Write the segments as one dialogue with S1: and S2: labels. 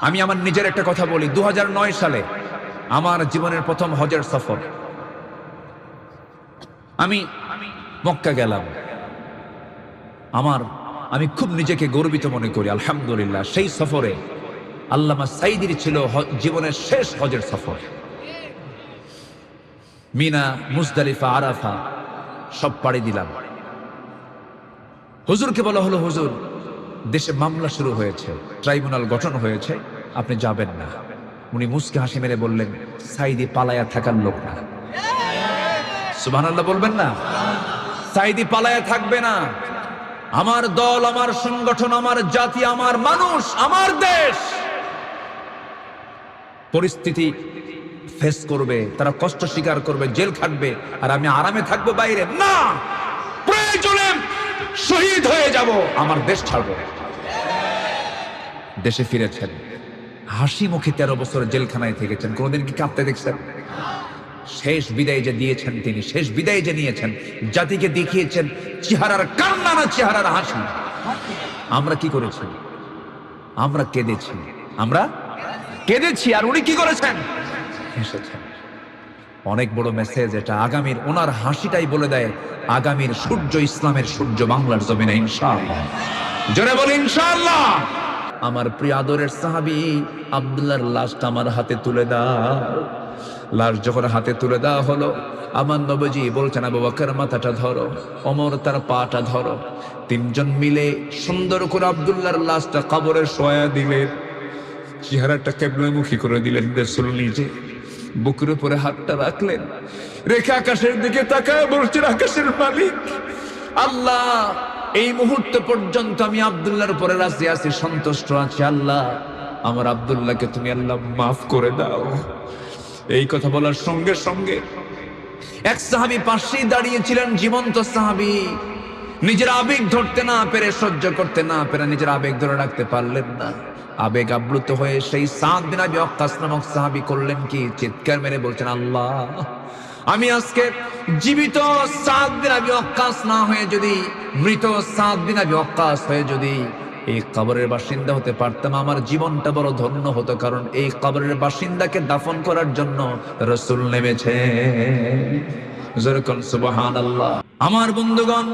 S1: আমি আমার নিজের একটা কথা বলি দু হাজার নয় সালে আমার জীবনের প্রথম হজের সফর। আমি মক্কা গেলাম। আমার, আমি খুব নিজেকে গর্বিত মনে করি, আলহামদুলিল্লাহ। সেই সফরে আল্লামা সাইদির ছিল জীবনের শেষ হজের সফর। মিনা, মুজদালিফা, আরাফা, সব পাড়ি দিলাম। হুজুরকে বলা হলো, হুজুর দেশে মামলা শুরু হয়েছে, ট্রাইব্যুনাল গঠন হয়েছে, আপনি যাবেন না। উনি মুসকে হাসি মেরে বললেন, সাইদি পালায়া থাকার লোক না। সুবহান বলবেন না? সাইদি পালায়া থাকবে না। আমার দল, আমার সংগঠন, আমার জাতি, আমার মানুষ, আমার দেশ। পরিস্থিতি ফেস করবে, তারা কষ্ট স্বীকার করবে, জেল খাটবে, আর আমি আরামে থাকব বাইরে। না! প্রয়োজনে শহীদ হয়ে যাব। আমার দেশ ছাড়বো। দেশে ফিরেছেন। হাসি মুখে তেরো বছর জেলখানায় থেকেছেন। কোনোদিন কি কাঁপতে দেখছেন? শেষ বিদায় যে দিয়েছেন তিনি, শেষ বিদায় যে নিয়েছেন, জাতিকে দেখিয়েছেন, চেহারার কান্না না চেহারার হাসি। আমরা কি করেছি? আমরা কেঁদেছি। আমরা কেঁদেছি, আর উনি কি করেছেন? হেসেছেন অনেক বড় মেসেজ এটা। আগামীর ওনার হাসিটাই বলে দেয় আগামীর সূর্য, ইসলামের সূর্য, বাংলার জমিনে ইনশাআল্লাহ। জোরে বলি ইনশাআল্লাহ। আমার প্রিয় আদরের সাহাবি আব্দুল্লাহর লাশটা আমার হাতে তুলে দাও। লাশ যখন হাতে তুলে দেওয়া হলো, আমার নবজি বলছেন, আবু বকর, মাথাটা ধরো অমর তার পাটা ধরো। তিনজন মিলে সুন্দর করে আব্দুল্লাহর লাশটা কবরে শোয়া দিলেন। চেহারাটা কেবলামুখী করে দিলেন রসুল নিজে। বুকের উপরে হাতটা রাখলেন। রেখে আকাশের দিকে তাকায় বলছেন, আকাশের মালিক, আল্লাহ, এই মুহূর্ত পর্যন্ত আমি আব্দুল্লাহর উপরে রাজি আছি, সন্তুষ্ট আছি, আল্লাহ, আমার আব্দুল্লাহকে তুমি আল্লাহ মাফ করে দাও। এই কথা বলার সঙ্গে সঙ্গে এক সাহাবি পাশেই দাঁড়িয়েছিলেন জীবন্ত সাহাবি। নিজের আবেগ ধরতে না পেরে, সহ্য করতে না পেরে নিজের আবেগ ধরে রাখতে পারলেন না। আবেগ আপ্লুত হয়ে সেই সাত দিন আবি অক্কাস নামক সাহাবি করলেন কি? চিৎকার মেরে বলছেন, আল্লাহ, আমি আজকে জীবিত সাত দিন আবি অক্কাস না হয়ে যদি, মৃত সাত দিন আবি অক্কাস হয়ে যদি এই কবরের বাসিন্দা হতে পারতাম, আমার জীবনটা বড় ধন্য হতো, কারণ এই কবরের বাসিন্দাকে দাফন করার জন্য রসুল নেমেছে। আমার বন্ধুগণ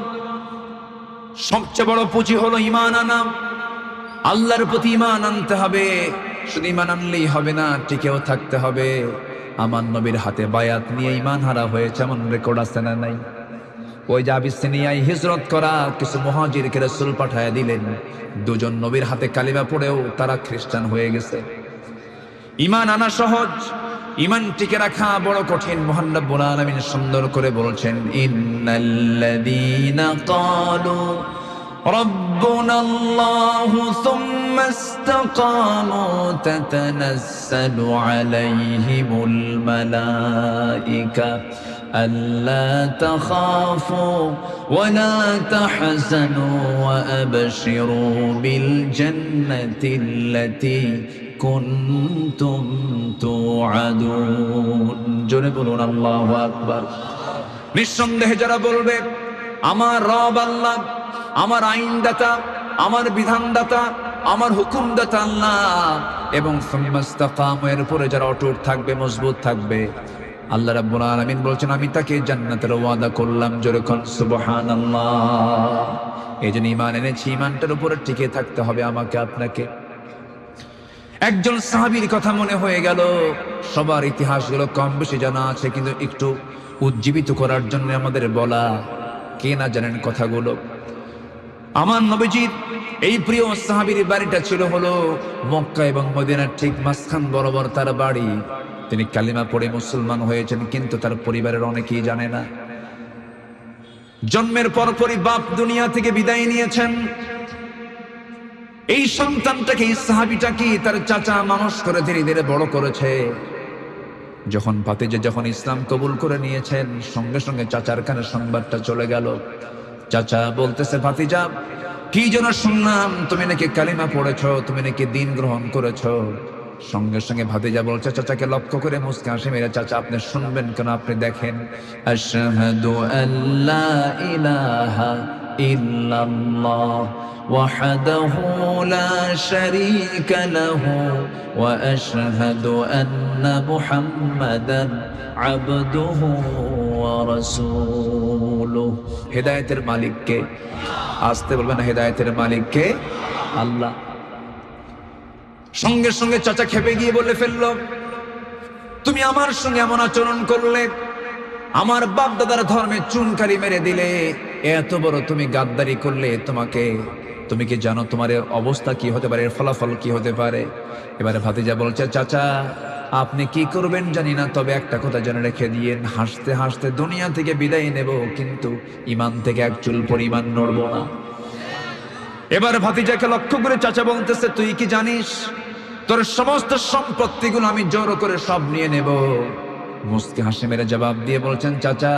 S1: সবচেয়ে বড় পুঁজি হলো ইমান আনা। আল্লাহর প্রতি ইমান আনতে হবে। শুধু ইমান আনলেই হবে না, টিকেও থাকতে হবে। আমার নবীর হাতে বায়াত নিয়ে ইমান হারা হয়েছে, এমন রেকর্ড আছে না নাই? ওই যে আবিসিনিয়ায় হিজরত করা, কিছু মহাজিরকে রসুল পাঠায় দিলেন। দুজন নবীর হাতে কালিমা পড়েও তারা খ্রিস্টান হয়ে গেছে। ইমান আনা সহজ। ইমান টিকে রাখা বড় কঠিন মোহান্নবুল আলমিন সুন্দর করে বলছেন ইন্নাল্লাযীনা ক্বালু ربنا الله ثم استقاموا تتنزل عليهم الملائكة ألا تخافوا ولا تحزنوا وأبشروا بالجنة التي কুনতুম তুআদুন। জোরে বলুন, আল্লাহু আকবার। নিঃসন্দেহে যারা বলবে, আমার রব আল্লাহ, আমার আইনদাতা, আমার বিধানদাতা, আমার হুকুমদাতা আল্লাহ। এবং সুমিমাস্তাকামের উপরে যারা অটুট থাকবে, মজবুত থাকবে। আল্লাহ রাব্বুল আলামিন বলছেন, আমি তাকে জান্নাতের ওয়াদা করলাম জোরে যেরকম সুবহানাল্লাহ। এই জন্য ইমান এনেছি ইমানটার উপরে টিকে থাকতে হবে আমাকে, আপনাকে। একজন সাহাবীর কথা মনে হয়ে গেল। সবার ইতিহাসগুলো কম বেশি জানা আছে, কিন্তু একটু উজ্জীবিত করার জন্য আমাদের বলা কে না জানেন কথাগুলো। আমার নবীজির এই প্রিয় সাহাবীর বাড়িটা ছিল হলো মক্কা এবং মদিনার ঠিক মাঝখান বরাবর তার বাড়ি। তিনি কালিমা পড়ে মুসলমান হয়েছেন, কিন্তু তার পরিবারের অনেকেই জানে না। জন্মের পরপরই বাপ দুনিয়া থেকে বিদায় নিয়েছেন। এই সন্তানটাকে, এই সাহাবিটাকে তার চাচা মানুষ করে ধীরে ধীরে বড় করেছে। যখন ভাতিজা যখন ইসলাম কবুল করে নিয়েছেন, সঙ্গে সঙ্গে চাচার কানে সংবাদটা চলে গেল। চাচা বলতেছে, ভাতিজা, কি যেন শুনলাম, তুমি নাকি কালিমা পড়েছ, তুমি নাকি দিন গ্রহণ করেছ। সঙ্গে সঙ্গে ভাতিজা বলছে চাচাকে লক্ষ্য করে মুসকে হাসি মেরে চাচা আপনি শুনবেন কেন আপনি দেখেন আশহাদু আল্লা ইলাহা
S2: إلا الله وحده لا شريك له وأشهد أن محمدا عبده ورسوله
S1: হেদায়েতের মালিককে আসতে বলবেন হেদায়েতের মালিককে
S2: আল্লাহ
S1: সঙ্গে সঙ্গে চাচা খেপে গিয়ে বলে ফেলল, তুমি আমার সঙ্গে এমন আচরণ করলে, আমার বাপ দাদার ধর্মে চুনকারি মেরে দিলে এত বড় তুমি গাদ্দারি করলে তোমাকে, তুমি কি জানো তোমার অবস্থা কি হতে পারে ফলাফল কি হতে পারে? এবারে ভাতিজা বলছে, চাচা, আপনি কি করবেন জানি না, তবে একটা কথা জেনে রেখে দিয়ে হাসতে হাসতে দুনিয়া থেকে বিদায় নেব, কিন্তু ইমান থেকে এক চুল পরিমাণ নড়ব না। এবার ভাতিজাকে লক্ষ্য করে চাচা বলতেছে, তুই কি জানিস? তোর সমস্ত সম্পত্তিগুলো আমি জোর করে সব নিয়ে নেব। মুসকে হাসি মেরে জবাব দিয়ে বলছেন, চাচা,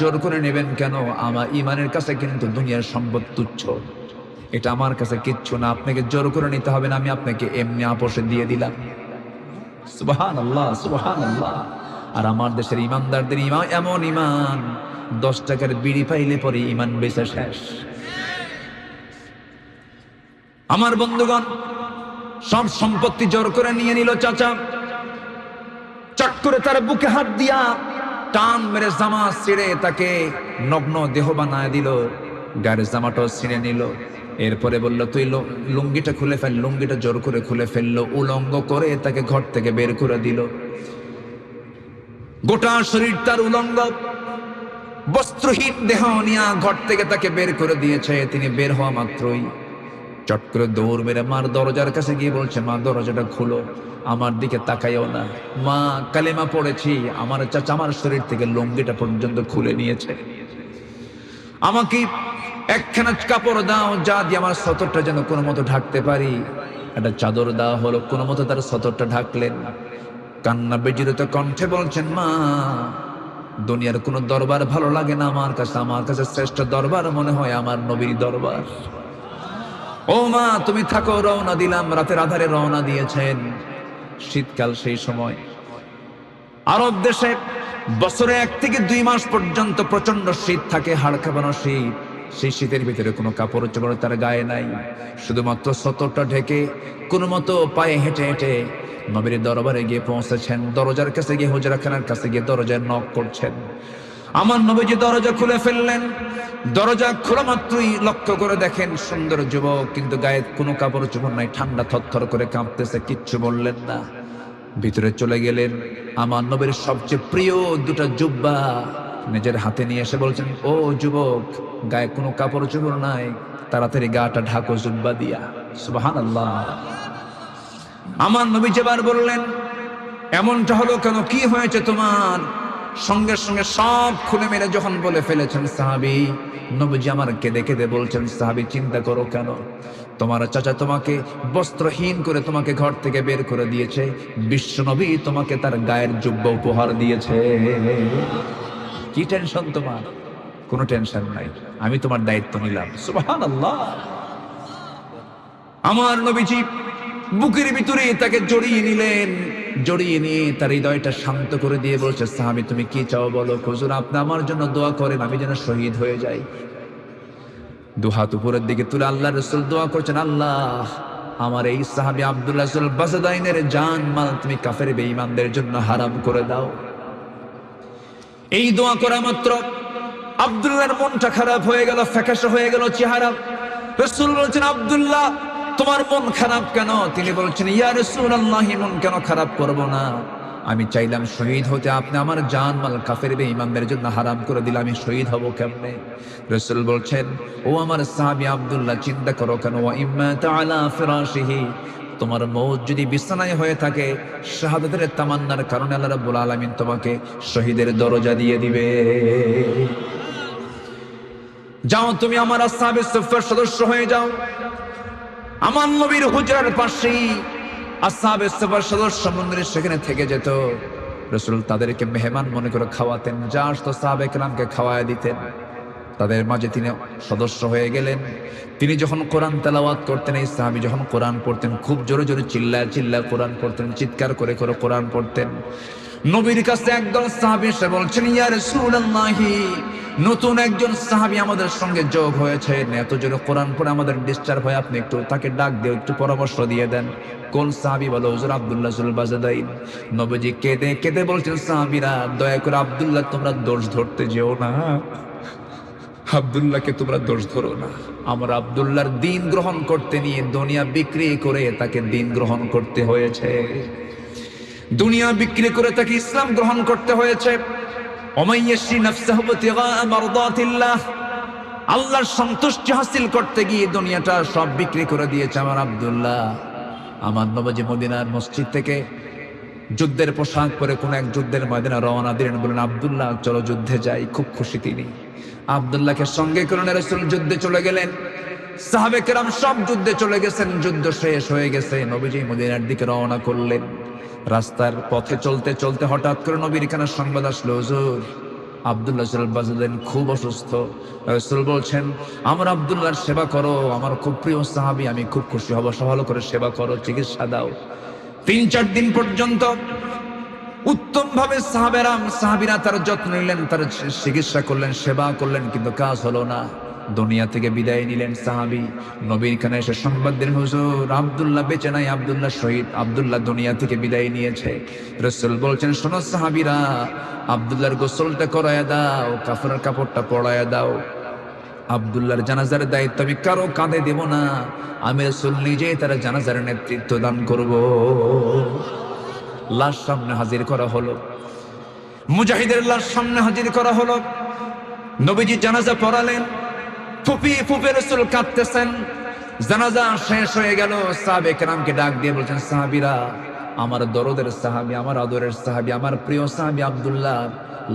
S1: জোর করে নেবেন কেন? আমার ইমানের কাছে কিন্তু দুনিয়ার সম্পদ তুচ্ছ। এটা আমার কাছে কিচ্ছু না। আপনাকে জোর করে নিতে হবে না, আমি আপনাকে এমনি আপোষে দিয়ে দিলাম। সুবাহান আল্লাহ সুবাহান আল্লাহ আর আমার দেশের ইমানদারদের ইমান এমন ইমান, দশ টাকার বিড়ি পাইলে পরে ইমান বেচা শেষ। আমার বন্ধুগণ, সব সম্পত্তি জোর করে নিয়ে নিল চাচা। চট করে তার বুকে হাত দিয়া টান মেরে জামা ছিঁড়ে তাকে নগ্ন দেহ বানায় দিল। গায়ের জামাটাও ছিঁড়ে নিল। এরপরে বলল, তুই লুঙ্গিটা খুলে ফেল, লুঙ্গিটা জোর করে খুলে ফেলল, উলঙ্গ করে তাকে ঘর থেকে বের করে দিল। গোটা শরীর তার উলঙ্গ। বস্ত্রহীন দেহ নিয়ে ঘর থেকে তাকে বের করে দিয়েছে। তিনি বের হওয়া মাত্রই চট করে দৌড় মেরে মার দরজার কাছে গিয়ে বলছে, মা, দরজাটা খুলো, আমার দিকে তাকাইও না। মা, কালেমা পড়েছি, আমার চাচা আমার শরীর থেকে লুঙ্গিটা পর্যন্ত খুলে নিয়েছে। আমাকে একখানা কাপড় দাও, যা দিয়ে আমার সতরটা যেন কোনো মতো ঢাকতে পারি। একটা চাদর দেওয়া হলো, কোনো মতো তার সতরটা ঢাকলেন। কান্না বেজিরত কণ্ঠে বলছেন, মা, দুনিয়ার কোনো দরবার ভালো লাগে না আমার কাছে। আমার কাছে শ্রেষ্ঠ দরবার মনে হয় আমার নবীর দরবার। ও মা, তুমি থাকো, রওনা দিলাম, রাতের আধারে রওনা দিয়েছেন। শীতকাল সেই সময়। আরব দেশে বছরে এক থেকে দুই মাস পর্যন্ত প্রচণ্ড শীত থাকে, হাড় কাঁপানো শীত। সেই শীতের ভিতরে কোনো কাপড় চোপড় তার গায়ে নাই। শুধুমাত্র সতরটা ঢেকে কোনো মতো পায়ে হেঁটে হেঁটে নবীর দরবারে গিয়ে পৌঁছেছেন, দরজার কাছে গিয়ে হুজরাখানার কাছে গিয়ে দরজায় নক করছেন। আমার নবীজি দরজা খুলে ফেললেন। দরজা খোলা মাত্রই লক্ষ্য করে দেখেন সুন্দর যুবক, কিন্তু গায়ে কোনো কাপড় চোপড় নাই, ঠান্ডা থরথর করে কাঁপতেছে, কিচ্ছু বললেন না। ভিতরে চলে গেলেন। আমার নবীর সবচেয়ে প্রিয় দুটো জুব্বা নিজের হাতে নিয়ে এসে বলছেন, ও যুবক, গায়ে কোনো কাপড় চোপড় নাই, তাড়াতাড়ি গাটা ঢাকো জুব্বা দিয়া। সুবাহান আল্লাহ আমার নবী যেবার বললেন, এমনটা হলো কেন? কি হয়েছে তোমার? সঙ্গে সঙ্গে সব খুলে মেরে যখন বলে ফেলেছেন, সাহাবি, নবীজি আমার কেঁদে কেঁদে বলছেন, সাহাবি, চিন্তা করো কেন? তোমার চাচা তোমাকে বস্ত্রহীন করে তোমাকে ঘর থেকে বের করে দিয়েছে। বিশ্ব নবী তোমাকে তার গায়ের যোগ্য উপহার দিয়েছে। কি টেনশন তোমার? কোনো টেনশন নাই। আমি তোমার দায়িত্ব নিলাম। সুবহানাল্লাহ। আমার নবীজি বুকের ভিতরে তাকে জড়িয়ে নিলেন। জড়িয়ে নিয়ে তার হৃদয়টা শান্ত করে দিয়ে বলছে, সাহাবি, তুমি কি চাও বলো? খুজুর আপনি আমার জন্য দোয়া করেন, আমি যেন শহীদ হয়ে যাই। দুহাত উপরের দিকে তুলে আল্লাহ রসুল দোয়া করছেন, আল্লাহ, আমার এই সাহাবি আব্দুল্লাহ জান মাল তুমি কাফের বেঈমানদের জন্য হারাম করে দাও। এই দোয়া করা মাত্র আব্দুল্লাহর মনটা খারাপ হয়ে গেল, ফ্যাকাশে হয়ে গেল চেহারা। রসুল বলছেন, আব্দুল্লাহ তোমার মন খারাপ কেন? তিনি বলছেন, ইয়া রসুল আল্লাহ মন কেন খারাপ করব না? আমি চাইলাম শহীদ হতে আপনি আমার জান মাল কাফের বে ইমানদের জন্য হারাম করে দিলে আমি শহীদ হব কেমনে? রসুল বলছেন, ও আমার সাহাবি আব্দুল্লাহ, চিন্তা করো কেন? ওয়া ইম্মা তাআলা ফিরাশিহি। তোমার মৌত যদি বিছানায় হয়ে থাকে, শাহাদাতের তামান্নার কারণে আল্লাহ রাব্বুল আলামিন তোমাকে শহীদের দরজা দিয়ে দিবে। যাও, তুমি আমার সুফার সদস্য হয়ে যাও। আমার নবীর হুজরার পাশেই আসহাবে সুফার সদস্য মন্দিরের সেখানে থেকে যেত। রসুল তাদেরকে মেহমান মনে করে খাওয়াতেন, যা আসতো সাহাবে কেরামকে খাওয়ায় দিতেন। তাদের মাঝে তিনি সদস্য হয়ে গেলেন। তিনি যখন কোরআন তেলাওয়াত করতেন, এই সাহাবি যখন কোরআন পড়তেন, খুব জোরে জোরে চিল্লায় চিল্লায় কোরআন পড়তেন, চিৎকার করে করে কোরআন পড়তেন। নবীর কাছে একদল সাহাবি এসে বলছেন, ইয়া রাসূলুল্লাহি নতুন একজন সাহাবি আমাদের সঙ্গে যোগ হয়েছে। এত জোরে কোরআন পরে আমাদের ডিস্টার্ব হয়, আপনি একটু তাকে ডাক দিয়ে একটু পরামর্শ দিয়ে দেন। কোন সাহাবি বলো, হুজুর আব্দুল্লাহ জুল বাজাদাইন নবজি কেঁদে কেঁদে বলছেন, সাহাবিরা, দয়া করে আব্দুল্লাহ, তোমরা দোষ ধরতে যেও না। আব্দুল্লাহকে তোমরা দোষ ধরো না। আমার আব্দুল্লাহর দিন গ্রহণ করতে নিয়ে দুনিয়া বিক্রি করে তাকে দিন গ্রহণ করতে হয়েছে। দুনিয়া বিক্রি করে তাকে ইসলাম গ্রহণ করতে হয়েছে। আল্লাহর সন্তুষ্টি হাসিল করতে গিয়ে দুনিয়াটা সব বিক্রি করে দিয়েছে আমার আবদুল্লাহ। আমার নবজি মদিনার মসজিদ থেকে যুদ্ধের পোশাক পরে কোন এক যুদ্ধের ময়দানে রওনা দিলেন বলেন আব্দুল্লাহ, চলো যুদ্ধে যাই। খুব খুশি তিনি। আব্দুল্লাহকে সঙ্গে করে রসুল যুদ্ধে চলে গেলেন। সাহাবে কেরাম সব যুদ্ধে চলে গেছেন, যুদ্ধ শেষ হয়ে গেছে। নবীজি মদিনার দিকে রওনা করলেন। রাস্তার পথে চলতে চলতে হঠাৎ করে নবীর খানার সংবাদ আসলো, হুজুর, আব্দুল্লাহ খুব অসুস্থ। বলছেন, আমার আব্দুল্লাহর সেবা করো, আমার খুব প্রিয় সাহাবি, আমি খুব খুশি হব ভালো করে সেবা করো, চিকিৎসা দাও। তিন চার দিন পর্যন্ত উত্তম ভাবে সাহাবেরাম, সাহাবিরা তার যত্ন নিলেন, তার চিকিৎসা করলেন, সেবা করলেন, কিন্তু কাজ হলো না। দুনিয়া থেকে বিদায় নিলেন সাহাবি। নবীর খানে এসে সংবাদ দিলেন, হুজুর, আবদুল্লাহ বেঁচে নাই, আব্দুল্লাহ শহীদ, আবদুল্লাহ দুনিয়া থেকে বিদায় নিয়েছে। রসুল বলছেন, শোনো সাহাবিরা, আব্দুল্লাহর গোসলটা করায় দাও, কাফনের কাপড়টা পড়ায় দাও। আব্দুল্লাহর জানাজার দায়িত্ব আমি কারও কাঁধে দেব না। আমি রসুল নিজেই তারা জানাজার নেতৃত্ব দান করব। লাশ সামনে হাজির করা হলো। মুজাহিদের লাশ সামনে হাজির করা হলো। নবীজি জানাজা পড়ালেন। ফুপি ফুপে রসুল কাঁদতেছেন। জানাজা শেষ হয়ে গেল, সাহাবে কেরামকে ডাক দিয়ে বলছেন, সাহাবিরা, আমার দরদের সাহাবি, আমার আদরের সাহাবি, আমার প্রিয় সাহাবি আব্দুল্লাহ,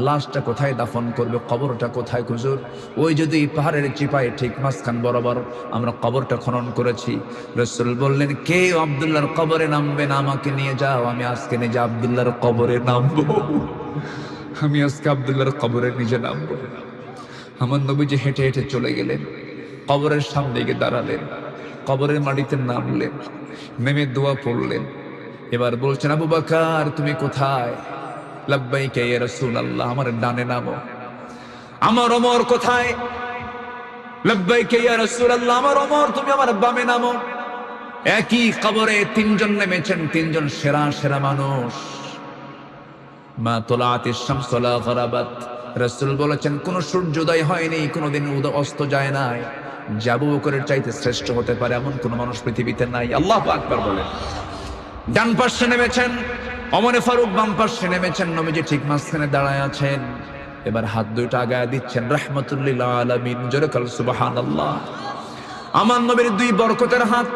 S1: লাশটা কোথায় দাফন করবে, কবরটা কোথায় খুঁজুর ওই যদি পাহাড়ের চিপায় ঠিক মাঝখান বরাবর আমরা কবরটা খনন করেছি। রসুল বললেন, কে আব্দুল্লাহর কবরে নামবে না? আমাকে নিয়ে যাও, আমি আজকে নিজে আব্দুল্লাহর কবরে নামবো। আমি আজকে আব্দুল্লাহর কবরে নিজে নামবো। আমার নবীজি হেঁটে হেঁটে চলে গেলেন। কবরের সামনে গিয়ে দাঁড়ালেন। কবরের মাটিতে নামলেন। নেমে দোয়া পড়লেন। এবার বলছেন, আবু বাকার, তুমি কোথায়? লাব্বাই কে রসুল আল্লাহ আমার ডানে নামো। আমার অমর কোথায়? লাব্বাই কে রসুল আল্লাহ আমার অমর তুমি আমার বামে নামো। একই কবরে তিনজন নেমেছেন, তিনজন সেরা সেরা মানুষ। মা তোলাত শামসলা গরাবাত। রসুল বলেছেন, কোন সূর্যোদয় হয়নি, কোনোদিন উদয় অস্ত যায় নাই। জাবু করে চাইতে শ্রেষ্ঠ হতে পারে এমন কোন মানুষ পৃথিবীতে নাই। আল্লাহ আকবার বলেন। ডান পাশে নেমেছেন অমরে ফারুক বাম পাশে নেমেছেন, নবীজি ঠিক মাঝখানে দাঁড়ায় আছেন। এবার হাত দুইটা আগায় দিচ্ছেন রহমতুল্লিল আলমিন, জোরে কাল সুবাহান আল্লাহ আমার নবীর দুই বরকতের হাত,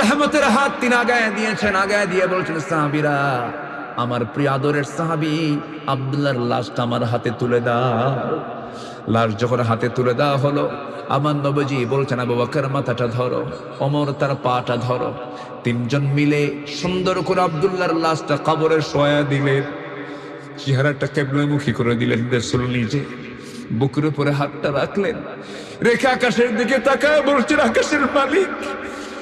S1: রহমতের হাত তিনি আগায় দিয়েছেন, আগায় দিয়ে বলছেন, সাহাবিরা আমার প্রিয় আদরের সাহাবি আব্দুল্লাহর লাশটা আমার হাতে তুলে দাও। লাশ যখন হাতে তুলে দেওয়া হলো, আমার নবজি বলছেন, আবু বকর, মাথাটা ধরো অমর তার পাটা ধরো। তিনজন মিলে সুন্দর করে আব্দুল্লাহর লাশটা কবরে শোয়া দিলেন। চেহারাটা কেবলমুখী করে দিলেন রসুল নিজে। বুকের উপরে হাতটা রাখলেন। রেখে আকাশের দিকে তাকায় বলছেন, আকাশের মালিক,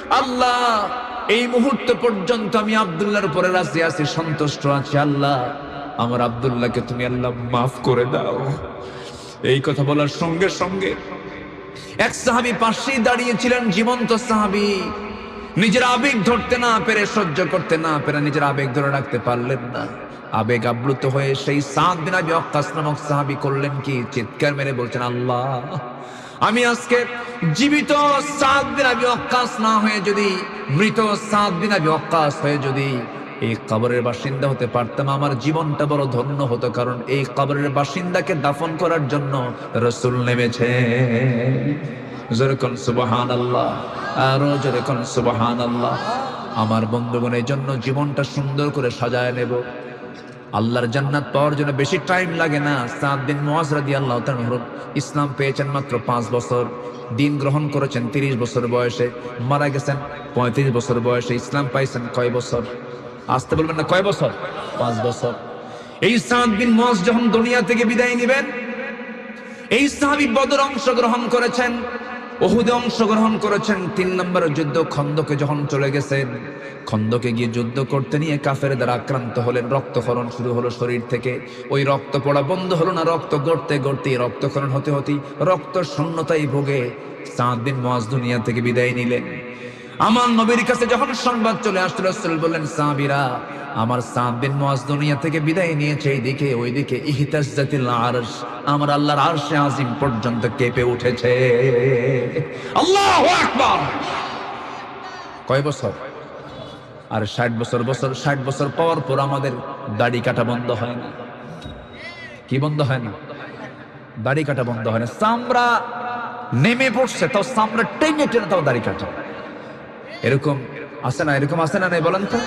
S1: আল্লাহ এই মুহূর্ত পর্যন্ত আমি আব্দুল্লাহর উপরে রাজি আছি, সন্তুষ্ট আছি। আল্লাহ, আমার আব্দুল্লাহকে তুমি আল্লাহ মাফ করে দাও। এই কথা বলার সঙ্গে সঙ্গে এক সাহাবি পাশেই দাঁড়িয়েছিলেন, জীবন্ত সাহাবি। নিজের আবেগ ধরতে না পেরে, সহ্য করতে না পেরে নিজের আবেগ ধরে রাখতে পারলেন না। আবেগ আপ্লুত হয়ে সেই সাত দিন আবি অক্কাস নামক সাহাবি করলেন কি? চিৎকার মেরে বলছেন, আল্লাহ আমি আজকে জীবিত সাত দিন আবি অক্কাস না হয়ে যদি, মৃত সাত দিন আবি অক্কাস হয়ে যদি এই কবরের বাসিন্দা হতে পারতাম, আমার জীবনটা বড় ধন্য হতো। কারণ এই কবরের বাসিন্দাকে দাফন করার জন্য রসুল নেমেছে। যেরকম সুবাহান আল্লাহ যেরকম সুবাহান আল্লাহ আমার বন্ধুগণের জন্য জীবনটা সুন্দর করে সাজায় নেব। আল্লাহর জান্নাত পাওয়ার জন্য বেশি টাইম লাগে না। সাত দিন মোয়াজরাদি আল্লাহ ইসলাম পেয়েছেন মাত্র পাঁচ বছর, দিন গ্রহণ করেছেন তিরিশ বছর বয়সে, মারা গেছেন পঁয়ত্রিশ বছর বয়সে, ইসলাম পাইছেন কয় বছর? আসতে বলবেন না, কয় বছর? পাঁচ বছর। এই সাত দিন মোয়াজ যখন দুনিয়া থেকে বিদায় নেবেন, এই সাহাবি বদর অংশগ্রহণ করেছেন ওহুদে অংশগ্রহণ করেছেন। তিন নম্বরের যুদ্ধ খন্দকে যখন চলে গেছেন খন্দকে গিয়ে যুদ্ধ করতে নিয়ে কাফের দ্বারা আক্রান্ত হলেন। রক্তক্ষরণ শুরু হলো শরীর থেকে। ওই রক্ত পড়া বন্ধ হলো না, রক্ত গড়তে গড়তে রক্তক্ষরণ হতে হতে রক্ত শূন্যতাই ভোগে সাত দিন মাস দুনিয়া থেকে বিদায় নিলেন। আমার নবীর কাছে যখন সংবাদ চলে আসলো, রাসূল বললেন, সাহাবীরা, আমার সাত দিন মজ দুনিয়া থেকে বিদায় নিয়েছে, এইদিকে, ওইদিকে, ইহতাজ্জাতিল আরশ, আমার আল্লাহর আরশে আজিম পর্যন্ত কেঁপে উঠেছে। আল্লাহু আকবার! কয় বছর? আর ষাট বছর বছর, ষাট বছর পর পর আমাদের দাড়ি কাটা বন্ধ হয় না। কি বন্ধ হয় না? দাড়ি কাটা বন্ধ হয় না। চামড়া নেমে পড়ছে, তাও চামড়া টেনে টেনে তাও দাড়ি কাটা। এরকম আসে না এরকম আসে না নাই বলেন তো?